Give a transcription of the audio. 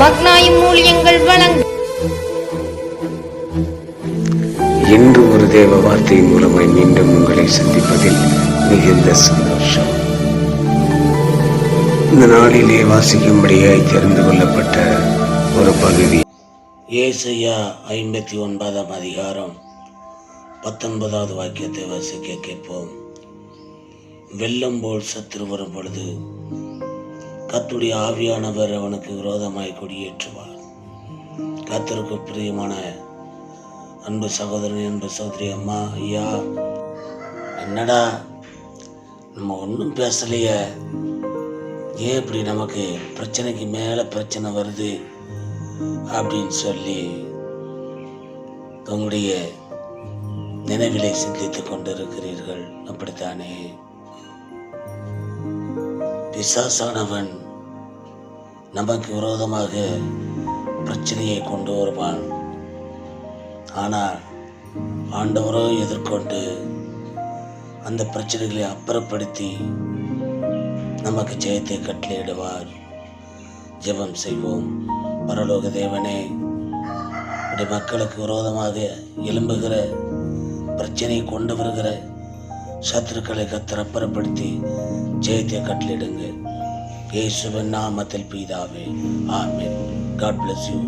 மக்னாயும் வழங்கும் இன்று ஒரு தேவ வார்த்தை மூலமாய் மீண்டும் உங்களை சந்திப்பதில் மிகுந்த சந்தோஷம். இந்த நாளிலே வாசிக்கும்படியாய் தெரிந்து கொள்ளப்பட்ட ஒரு பகுதி. ஏசையா ஐம்பத்தி ஒன்பதாம் அதிகாரம் பத்தொன்பதாவது வாக்கியத்தை வாசிக்க கேட்போம். வெள்ளம் போல் சத்துரு வரும் பொழுது கத்துடைய ஆவியானவர் அவனுக்கு விரோதமாய் கொடியேற்றுவார். கத்தருக்கு பிரியமான அன்பு சகோதரன் அன்பு சகோதரி அம்மா ஐயா. என்னடா நம்ம ஒன்றும் பேசலையே. ஏன் இப்படி நமக்கு பிரச்சனைக்கு மேலே பிரச்சனை வருது அப்படின்னு சொல்லி உங்களுடைய நினைவிலை சிந்தித்துக் கொண்டிருக்கிறீர்கள். அப்படித்தானே? பிசாசானவன் நமக்கு விரோதமாக பிரச்சனையை கொண்டு வருவான். ஆனால் ஆண்டவரோ எதிர்கொண்டு அந்த பிரச்சனைகளை அப்புறப்படுத்தி நமக்கு ஜெயத்தை கட்டளையிடுவார். ஜெபம் செய்வோம். பரலோக தேவனே உடைய மக்களுக்கு விரோதமாக எலும்புகிற பிரச்சனையை கொண்டு வருகிற சத்துருக்களை கத்தர் அப்புறப்படுத்தி ஜெயத்தை கட்டளிடுங்க இயேசுவின் நாமத்தில் பீதாவே ஆமென். God bless you